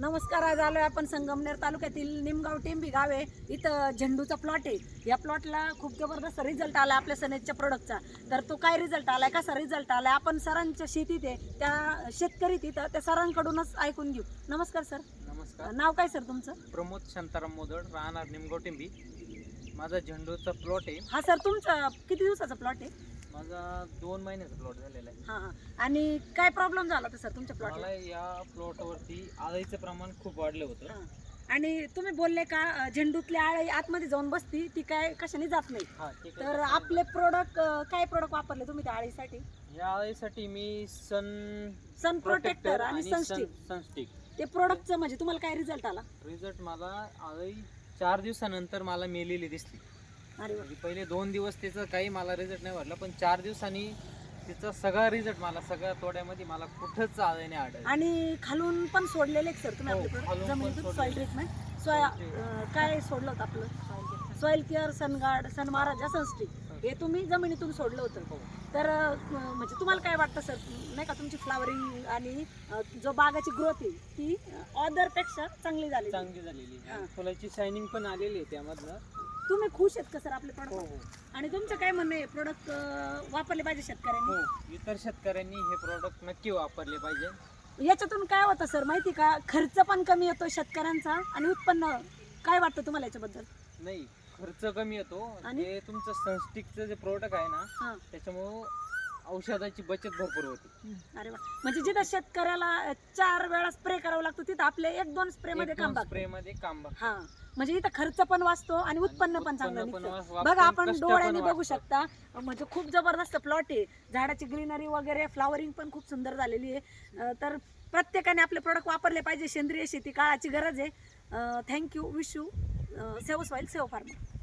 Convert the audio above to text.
नमस्कार आज आलोय आपण संगमनेर तालुक्यातील निमगाव टेंबी गाव आहे. इथं झेंडूचा प्लॉट आहे. या प्लॉटला खूप जबरदस्त रिझल्ट आला आपल्या सनेजच्या प्रोडक्टचा तर तो काय रिझल्ट आलाय कसा रिझल्ट आलाय आपण सरांच्या शेतीत आहे. त्या शेतकरी तिथं त्या सरांकडूनच ऐकून घेऊ. नमस्कार सर. नमस्कार. नाव काय सर तुमचं? प्रमोद शांताराम मोदड राहणार निमगोटिंबी माझा झेंडूचा प्लॉट आहे. हा सर तुमचा किती दिवसाचा प्लॉट आहे? माझा दोन महिन्याचा प्लॉट झालेला आहे. हां हां. आणि काय प्रॉब्लेम झाला होता सर तुमच्या प्लॉटला मला या प्लॉटवरती आळीचं प्रमाण खूप वाढलं होतं. हां. आणि तुम्ही बोलले का अं, झेंडूतली आळी आतमध्ये जाऊन बसती ती काय कशाने जात नाही? हा तर आपले प्रोडक्ट काय प्रोडक्ट वापरले तुम्ही त्या आळीसाठी? या आळीसाठी मी सन सन प्रोटेक्टर आणि सनस्टिक सनस्टिक ते प्रोडक्टचं म्हणजे तुम्हाला काय रिझल्ट आला? रिझल्ट मला आळी चार दिवसानंतर मला मेलेली दिसली. अरे वा. म्हणजे पहिले दोन दिवस त्याचं काही मला रिझल्ट नाही वाटला पण चार दिवसांनी तिचा सगळा रिझल्ट मला सगळ्या तोड्यामध्ये मला कुठंच आळीने आढळलं आणि खालून पण सोडलेले सर तुम्ही हो, आपले product? खालून पण जमिनीतून सोडलेले. सॉइल ट्रीटमेंट सोया अं, काय सोडलं होतं आपलं सॉइल केअर सनगार्ड सन महाराजा सनस्टिक हे तुम्ही जमिनीतून सोडलं होतं हो. तर अं, म्हणजे तुम्हाला काय वाटतं सर नाही का तुमची फ्लावरिंग आणि अं, जो बागाची ग्रोथ आहे ती अदरपेक्षा चांगली झाली चांगली झालेली हा. फुलाची शायनिंग पण आलेली आहे त्यामधनं तुम्ही खुश आहेत का सर आपले हो प्रोडक्ट हो. आणि तुमचं काय म्हणणं आहे? प्रोडक्ट वापरले पाहिजे शेतकऱ्यांनी? हो इतर शेतकऱ्यांनी हे प्रॉडक्ट नक्की वापरले पाहिजे. याच्यातून काय होतं सर? माहिती का? खर्च पण कमी येतो शेतकऱ्यांचा आणि उत्पन्न काय वाटतं तुम्हाला याच्याबद्दल? नाही खर्च कमी येतो. आणि? तुमचं सनस्टिकचं जे प्रोडक्ट आहे ना हा. त्याच्यामुळं औषधाची बचत भरपूर होते. अरे वा. म्हणजे जिथं शेतकऱ्याला चार वेळा स्प्रे करावं लागतो तिथं आपले एक दोन स्प्रे मध्ये काम बघ स्प्रे मध्ये काम बघ हा. म्हणजे इथं खर्च पण वाचतो आणि उत्पन्न पण चांगलं उत्पन्न पण निघतं. वाच- बघा वाचतं, आपण कष्ट डोळ्याने बघू वाचतं. शकता. म्हणजे खूप जबरदस्त प्लॉट आहे. झाडाची ग्रीनरी वगैरे फ्लावरिंग पण खूप सुंदर झालेली आहे. अं, तर प्रत्येकाने आपले प्रोडक्ट वापरले पाहिजे. सेंद्रिय शेती काळाची गरज आहे. Thank you wish you save soil save farmer